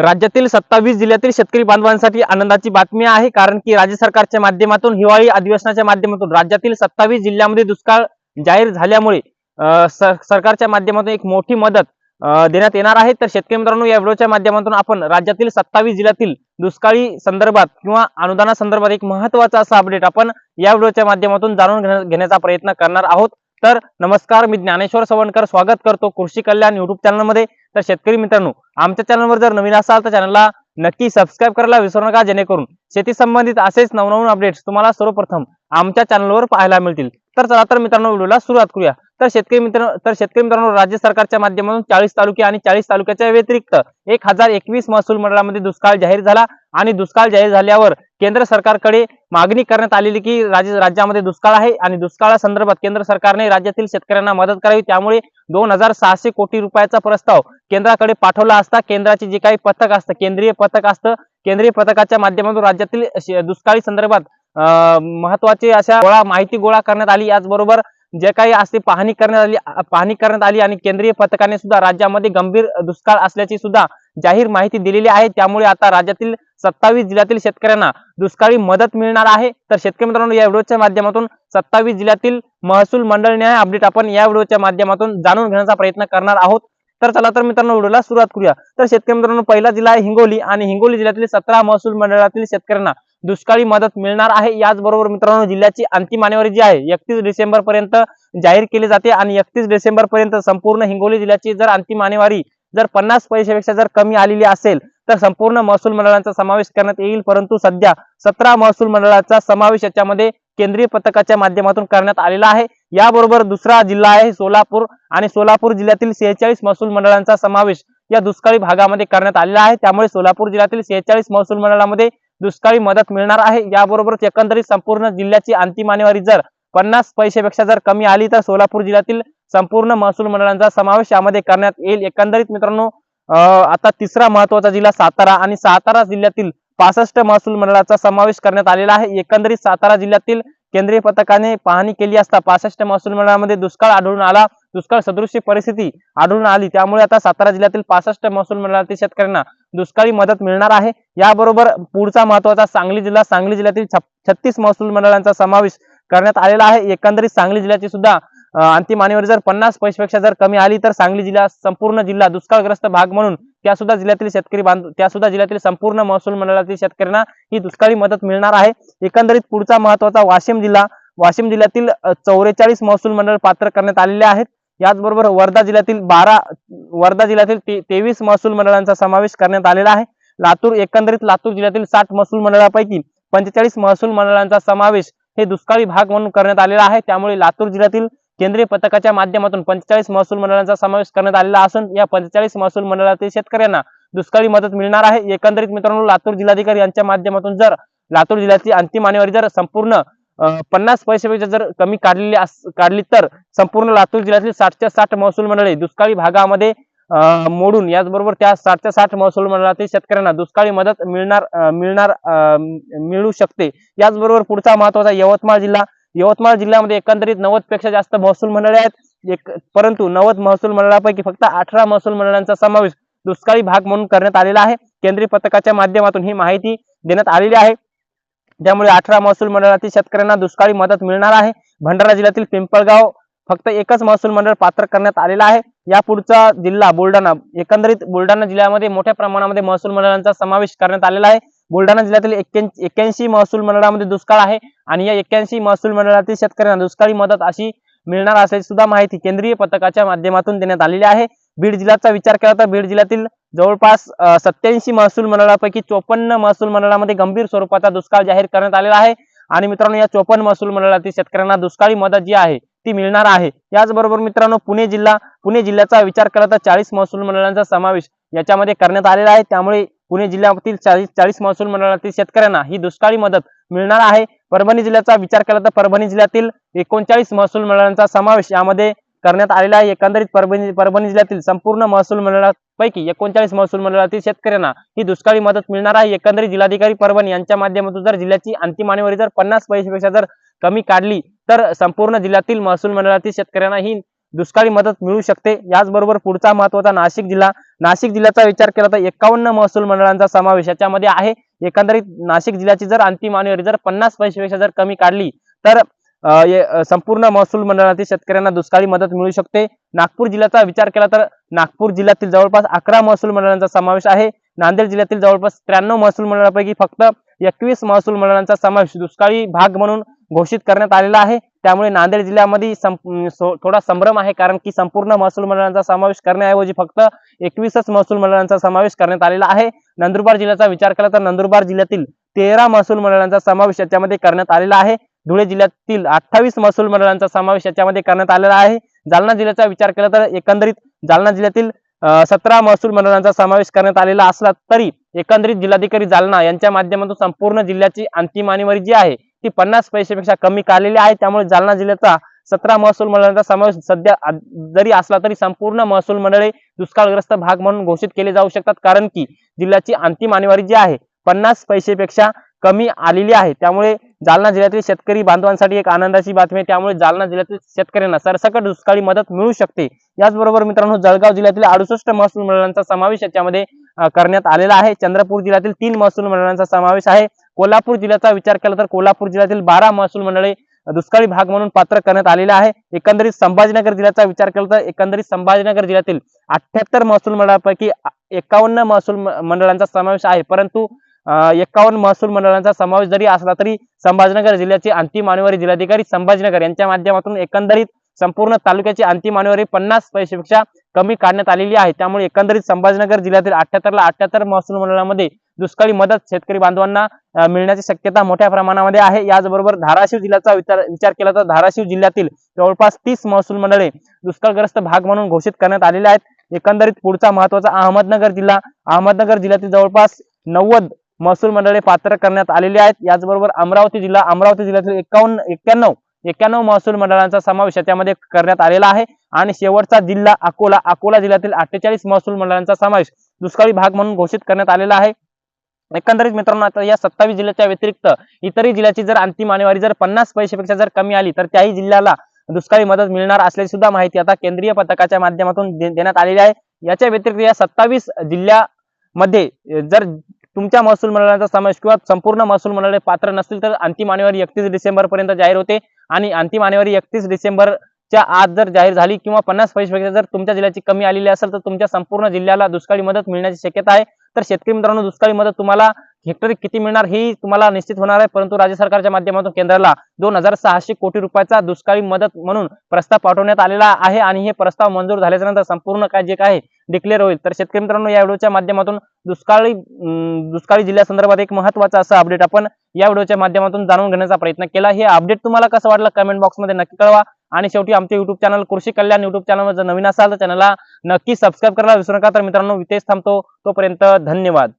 राज्यातील सत्तावीस जिल्ह्यातील शेतकरी बांधवांसाठी आनंदाची बातमी आहे. कारण की राज्य सरकारच्या माध्यमातून हिवाळी अधिवेशनाच्या माध्यमातून राज्यातील सत्तावीस जिल्ह्यामध्ये दुष्काळ जाहीर झाल्यामुळे अं, सरकारच्या माध्यमातून एक मोठी मदत अं, देण्यात येणार आहे. तर शेतकरी मित्रांनो या व्हिडिओच्या माध्यमातून आपण राज्यातील सत्तावीस जिल्ह्यातील दुष्काळी संदर्भात किंवा अनुदाना संदर्भात एक महत्त्वाचा असा अपडेट आपण या व्हिडिओच्या माध्यमातून जाणून घेण्याचा प्रयत्न करणार आहोत. तर नमस्कार मी ज्ञानेश्वर सवणकर. स्वागत करतो कृषी कल्याण युट्यूब चॅनलमध्ये तर शेतकरी मित्रांनो आमच्या चॅनलवर जर नवीन असाल तर चॅनलला नक्की सबस्क्राईब करायला विसरू नका. जेणेकरून शेती संबंधित असेच नवनवीन अपडेट्स तुम्हाला सर्वप्रथम आमच्या चॅनलवर पाहायला मिळतील. तर चला तर मित्रांनो व्हिडिओला सुरुवात करूया. तर शेतकरी मित्र तर शेतकरी मित्रांनो राज्य सरकारच्या माध्यमातून चाळीस तालुके आणि चाळीस तालुक्याच्या व्यतिरिक्त एक हजार एकवीस महसूल मंडळामध्ये दुष्काळ जाहीर झाला आणि दुष्काळ जाहीर झाल्यावर केंद्र सरकारकडे मागणी करण्यात आलेली की राज्य राज्यामध्ये दुष्काळ आहे आणि दुष्काळासंदर्भात केंद्र सरकारने राज्यातील शेतकऱ्यांना मदत करावी. त्यामुळे दोन हजार सहाशे कोटी रुपयाचा प्रस्ताव केंद्राकडे पाठवला असता केंद्राचे जे काही पथक असतं केंद्रीय पथक असतं केंद्रीय पथकाच्या माध्यमातून राज्यातील दुष्काळी संदर्भात महत्त्वाचे अशा गोळा माहिती गोळा करण्यात आली. याचबरोबर जे काही असते पाहणी करण्यात आली पाहणी करण्यात आली आणि केंद्रीय पथकाने सुद्धा राज्यामध्ये गंभीर दुष्काळ असल्याची सुद्धा जाहीर माहिती दिलेली आहे. त्यामुळे आता राज्यातील सत्तावीस जिल्ह्यातील शेतकऱ्यांना दुष्काळी मदत मिळणार आहे. तर शेतकरी मित्रांनो या व्हिडिओच्या माध्यमातून सत्तावीस जिल्ह्यातील महसूल मंडळ अपडेट आपण या व्हिडिओच्या माध्यमातून जाणून घेण्याचा प्रयत्न करणार आहोत. तर चला तर मित्रांनो व्हिडिओला सुरुवात करूया. तर शेतकरी मित्रांनो पहिला जिल्हा आहे हिंगोली आणि हिंगोली जिल्ह्यातील सतरा महसूल मंडळातील शेतकऱ्यांना दुष्काळी मदत मिळणार आहे. याचबरोबर मित्रांनो जिल्ह्याची अंतिम आणेवारी जी आहे एकतीस डिसेंबर पर्यंत जाहीर केली जाते आणि एकतीस डिसेंबर पर्यंत संपूर्ण हिंगोली जिल्ह्याची जर अंतिम आणेवारी जर पन्नास पैशापेक्षा जर कमी आलेली असेल तर संपूर्ण महसूल मंडळांचा समावेश करण्यात येईल. परंतु सध्या सतरा महसूल मंडळाचा समावेश याच्यामध्ये केंद्रीय पथकाच्या माध्यमातून करण्यात आलेला आहे. याबरोबर दुसरा जिल्हा आहे सोलापूर आणि सोलापूर जिल्ह्यातील सेहेचाळीस महसूल मंडळांचा समावेश या दुष्काळी भागामध्ये करण्यात आलेला आहे. त्यामुळे सोलापूर जिल्ह्यातील सेहेचाळीस महसूल मंडळामध्ये दुष्काळी मदत मिळणार आहे. याबरोबरच एकंदरीत संपूर्ण जिल्ह्याची अंतिम आणेवारी जर पन्नास पैशापेक्षा जर कमी आली तर सोलापूर जिल्ह्यातील संपूर्ण महसूल मंडळांचा समावेश यामध्ये करण्यात येईल. एकंदरीत मित्रांनो आता तिसरा महत्त्वाचा जिल्हा सातारा आणि सातारा जिल्ह्यातील पासष्ट महसूल मंडळाचा समावेश करण्यात आलेला आहे. एकंदरीत सातारा जिल्ह्यातील केंद्रीय पथकाने पाहणी केली असता पासष्ट महसूल मंडळामध्ये दुष्काळ आढळून आला. दुष्काळ सदृश्य परिस्थिती आढळून आली. त्यामुळे आता सातारा जिल्ह्यातील पासष्ट महसूल मंडळातील शेतकऱ्यांना दुष्काळी मदत मिळणार आहे. याबरोबर पुढचा महत्त्वाचा सांगली जिल्हा सांगली जिल्ह्यातील छत्तीस महसूल मंडळांचा समावेश करण्यात आलेला आहे. एकंदरीत सांगली जिल्ह्याची सुद्धा अंतिम आणेवारी जर पन्नास पैशापेक्षा जर कमी आली तर सांगली जिल्हा संपूर्ण जिल्हा दुष्काळग्रस्त भाग म्हणून त्या सुद्धा जिल्ह्यातील शेतकरी बांधव त्या सुद्धा जिल्ह्यातील संपूर्ण महसूल मंडळातील शेतकऱ्यांना ही दुष्काळी मदत मिळणार आहे. एकंदरीत पुढचा महत्त्वाचा वाशिम जिल्हा वाशिम जिल्ह्यातील चौवेचाळीस महसूल मंडळ पात्र करण्यात आलेले आहेत. याचबरोबर वर्धा जिल्ह्यातील बारा वर्धा जिल्ह्यातील ते- तेवीस महसूल मंडळांचा समावेश करण्यात आलेला आहे. लातूर एकंदरीत लातूर जिल्ह्यातील साठ महसूल मंडळापैकी पंचेचाळीस महसूल मंडळांचा समावेश हे दुष्काळी भाग म्हणून करण्यात आलेला आहे. त्यामुळे लातूर जिल्ह्यातील केंद्रीय पथकाच्या माध्यमातून पंचेचाळीस महसूल मंडळांचा समावेश करण्यात आलेला असून या पंचेचाळीस महसूल मंडळातील शेतकऱ्यांना दुष्काळी मदत मिळणार आहे. एकंदरीत मित्रांनो लातूर जिल्हाधिकारी यांच्या माध्यमातून जर लातूर जिल्ह्याची अंतिम आणेवारी जर संपूर्ण पन्नास पैशापेक्षा जर कमी काढलेली अस- काढली तर संपूर्ण लातूर जिल्ह्यातील साठच्या साठ महसूल मंडळे दुष्काळी भागामध्ये मोडून याचबरोबर त्या साठच्या साठ महसूल मंडळातील शेतकऱ्यांना दुष्काळी मदत मिळणार मिळणार मिळू शकते. याचबरोबर पुढचा महत्त्वाचा यवतमाळ जिल्हा यवतमाळ जिल्ह्यामध्ये एकंदरीत नव्वदपेक्षा जास्त महसूल मंडळे आहेत. एक परंतु नव्वद महसूल मंडळापैकी फक्त अठरा महसूल मंडळांचा समावेश दुष्काळी भाग म्हणून करण्यात आलेला आहे. केंद्रीय पथकाच्या माध्यमातून ही माहिती देण्यात आलेली आहे. त्यामुळे अठरा महसूल मंडळातील शेतकऱ्यांना दुष्काळी मदत मिळणार आहे. भंडारा जिल्ह्यातील पिंपळगाव फक्त एकच महसूल मंडळ पात्र करण्यात आलेला आहे. या पुढचा जिल्हा बुलढाणा एकंदरीत बुलढाणा जिल्ह्यामध्ये मोठ्या प्रमाणामध्ये महसूल मंडळांचा समावेश करण्यात आलेला आहे. बुलढाणा जिल्ह्यातील एक्क्याऐंशी महसूल मंडळामध्ये दुष्काळ आहे आणि या एक्क्याऐंशी महसूल मंडळातील शेतकऱ्यांना दुष्काळी मदत अशी मिळणार असल्याची सुद्धा माहिती केंद्रीय पथकाच्या माध्यमातून देण्यात आलेली आहे. बीड जिल्ह्याचा विचार केला तर बीड जिल्ह्यातील जवळपास सत्याऐंशी महसूल मंडळापैकी चोपन्न महसूल मंडळामध्ये गंभीर स्वरूपाचा दुष्काळ जाहीर करण्यात आलेला आहे. आणि मित्रांनो या चोपन्न महसूल मंडळातील शेतकऱ्यांना दुष्काळी मदत जी आहे ती मिळणार आहे. याचबरोबर मित्रांनो पुणे जिल्हा पुणे जिल्ह्याचा विचार केला तर चाळीस महसूल मंडळांचा समावेश याच्यामध्ये करण्यात आलेला आहे. त्यामुळे पुणे जिल्ह्यातील चाळीस चाळीस महसूल मंडळातील शेतकऱ्यांना ही दुष्काळी मदत मिळणार आहे. परभणी जिल्ह्याचा विचार केला तर परभणी जिल्ह्यातील एकोणचाळीस महसूल मंडळांचा समावेश यामध्ये करण्यात आलेला आहे. एकंदरीत परभणी परभणी जिल्ह्यातील संपूर्ण महसूल मंडळापैकी एकोणचाळीस महसूल मंडळातील शेतकऱ्यांना ही दुष्काळी मदत मिळणार आहे. एकंदरीत जिल्हाधिकारी परभणी यांच्या माध्यमातून जर जिल्ह्याची अंतिम आणेवारी जर पन्नास पैशापेक्षा जर कमी काढली तर संपूर्ण जिल्ह्यातील महसूल मंडळातील शेतकऱ्यांना ही दुष्काळी मदत मिळू शकते. याचबरोबर पुढचा महत्त्वाचा नाशिक जिल्हा. नाशिक जिल्ह्याचा विचार केला तर एकावन्न महसूल मंडळांचा समावेश याच्यामध्ये आहे. एकंदरीत नाशिक जिल्ह्याची जर अंतिम आणीवारी जर पन्नास पैशापेक्षा जर कमी काढली तर संपूर्ण महसूल मंडळातील शेतकऱ्यांना दुष्काळी मदत मिळू शकते. नागपूर जिल्ह्याचा विचार केला तर नागपूर जिल्ह्यातील जवळपास अकरा महसूल मंडळांचा समावेश आहे. नांदेड जिल्ह्यातील जवळपास त्र्याण्णव महसूल मंडळापैकी फक्त एकवीस महसूल मंडळांचा समावेश दुष्काळी भाग म्हणून घोषित करण्यात आलेला आहे. त्यामुळे नांदेड जिल्ह्यामध्ये सं- थोडा संभ्रम आहे कारण की संपूर्ण महसूल मंडळांचा समावेश करण्याऐवजी फक्त एकवीसच महसूल मंडळांचा समावेश करण्यात आलेला आहे. नंदुरबार जिल्ह्याचा विचार केला तर नंदुरबार जिल्ह्यातील तेरा महसूल मंडळांचा समावेश याच्यामध्ये करण्यात आलेला आहे. धुळे जिल्ह्यातील अठ्ठावीस महसूल मंडळांचा समावेश याच्यामध्ये करण्यात आलेला आहे. जालना जिल्ह्याचा विचार केला तर एकंदरीत जालना जिल्ह्यातील सतरा महसूल मंडळांचा समावेश करण्यात आलेला असला तरी एकंदरीत जिल्हाधिकारी जालना यांच्या माध्यमातून संपूर्ण जिल्ह्याची अंतिम आणीवारी जी आहे ती पन्नास पैशापेक्षा कमी काढलेली आहे. त्यामुळे जालना जिल्ह्याचा सतरा महसूल मंडळांचा समावेश सध्या जरी असला तरी संपूर्ण महसूल मंडळे दुष्काळग्रस्त भाग म्हणून घोषित केले जाऊ शकतात. कारण की जिल्ह्याची अंतिम आणीवारी जी आहे पन्नास पैसेपेक्षा कमी आलेली आहे. त्यामुळे जालना जिल्ह्यातील शेतकरी बांधवांसाठी एक आनंदाची बातमी आहे. त्यामुळे जालना जिल्ह्यातील शेतकऱ्यांना सरसकट दुष्काळी मदत मिळू शकते. याचबरोबर मित्रांनो जळगाव जिल्ह्यातील अडुसष्ट महसूल मंडळांचा समावेश याच्यामध्ये करण्यात आलेला आहे. चंद्रपूर जिल्ह्यातील तीन महसूल मंडळांचा समावेश आहे. कोल्हापूर जिल्ह्याचा विचार केला तर कोल्हापूर जिल्ह्यातील बारा महसूल मंडळे दुष्काळी भाग म्हणून पात्र करण्यात आलेले आहे. एकंदरीत संभाजीनगर जिल्ह्याचा विचार केला तर एकंदरीत संभाजीनगर जिल्ह्यातील अठ्याहत्तर महसूल मंडळापैकी एकावन्न महसूल मंडळांचा समावेश आहे. परंतु एकावन्न महसूल मंडळांचा समावेश जरी असला तरी संभाजीनगर जिल्ह्याची अंतिम मानवारी जिल्हाधिकारी संभाजीनगर यांच्या माध्यमातून एकंदरीत संपूर्ण तालुक्याची अंतिम आणीवारी पन्नास पैसेपेक्षा कमी काढण्यात आलेली आहे. त्यामुळे एकंदरीत संभाजीनगर जिल्ह्यातील अठ्याहत्तरला अठ्याहत्तर महसूल मंडळामध्ये दुष्काळी मदत शेतकरी बांधवांना मिळण्याची शक्यता मोठ्या प्रमाणामध्ये आहे. याचबरोबर धाराशिव जिल्ह्याचा विचार विचार केला तर धाराशिव जिल्ह्यातील जवळपास तीस महसूल मंडळे दुष्काळग्रस्त भाग म्हणून घोषित करण्यात आलेले आहेत. एकंदरीत पुढचा महत्त्वाचा अहमदनगर जिल्हा अहमदनगर जिल्ह्यातील जवळपास नव्वद महसूल मंडळे पात्र करण्यात आलेली आहेत. याचबरोबर अमरावती जिल्हा अमरावती जिल्ह्यातील एकावन्न एक्क्याण्णव एक्क्याण्णव महसूल मंडळांचा समावेश त्यामध्ये करण्यात आलेला आहे. आणि शेवटचा जिल्हा अकोला अकोला जिल्ह्यातील अठ्ठेचाळीस महसूल मंडळांचा समावेश दुष्काळी भाग म्हणून घोषित करण्यात आलेला आहे. एकंदरीत मित्रांनो आता या सत्तावीस जिल्ह्याच्या व्यतिरिक्त इतरही जिल्ह्याची जर अंतिम आणेवारी जर पन्नास पैशापेक्षा जर कमी आली तर त्याही जिल्ह्याला दुष्काळी मदत मिळणार असल्याची सुद्धा माहिती आता केंद्रीय पथकाच्या माध्यमातून दे- देण्यात आलेली आहे. याच्या व्यतिरिक्त या सत्तावीस जिल्ह्यामध्ये जर तुमच्या महसूल मंडळाचा समावेश किंवा संपूर्ण महसूल मंडळे पात्र नसतील तर अंतिम आणेवारी एकतीस डिसेंबर पर्यंत जाहीर होते. आणि अंतिम आणेवारी एकतीस डिसेंबरच्या आज जर जाहीर झाली किंवा पन्नास पैशापेक्षा जर तुमच्या जिल्ह्याची कमी आलेली असेल तर तुमच्या संपूर्ण जिल्ह्याला दुष्काळी मदत मिळण्याची शक्यता आहे. तर शेतकरी मित्रांनो दुष्काळी मदत तुम्हाला हेक्टरी किती मिळणार ही तुम्हाला निश्चित होणार आहे. परंतु राज्य सरकारच्या माध्यमातून केंद्राला दोन हजार सहाशे कोटी रुपयाचा दुष्काळी मदत म्हणून प्रस्ताव पाठवण्यात आलेला आहे आणि हे प्रस्ताव मंजूर झाल्याच्यानंतर संपूर्ण काय जे काय डिक्लेअर होईल. तर शेतकरी मित्रांनो या व्हिडिओच्या माध्यमातून दुष्काळी दुष्काळी जिल्ह्यासंदर्भात एक महत्त्वाचा असं अपडेट आपण या व्हिडिओच्या माध्यमातून जाणून घेण्याचा प्रयत्न केला. हे अपडेट तुम्हाला कसं वाटलं? कमेंट बॉक्समध्ये नक्की कळवा. आणि शेवटी आमचे युट्यूब चॅनल कृषी कल्याण युट्यूब चॅनल जर नवीन असाल तर चॅनलला नक्की सबस्क्राईब करायला विसरू नका. तर मित्रांनो इथेच थांबतो. तोपर्यंत धन्यवाद.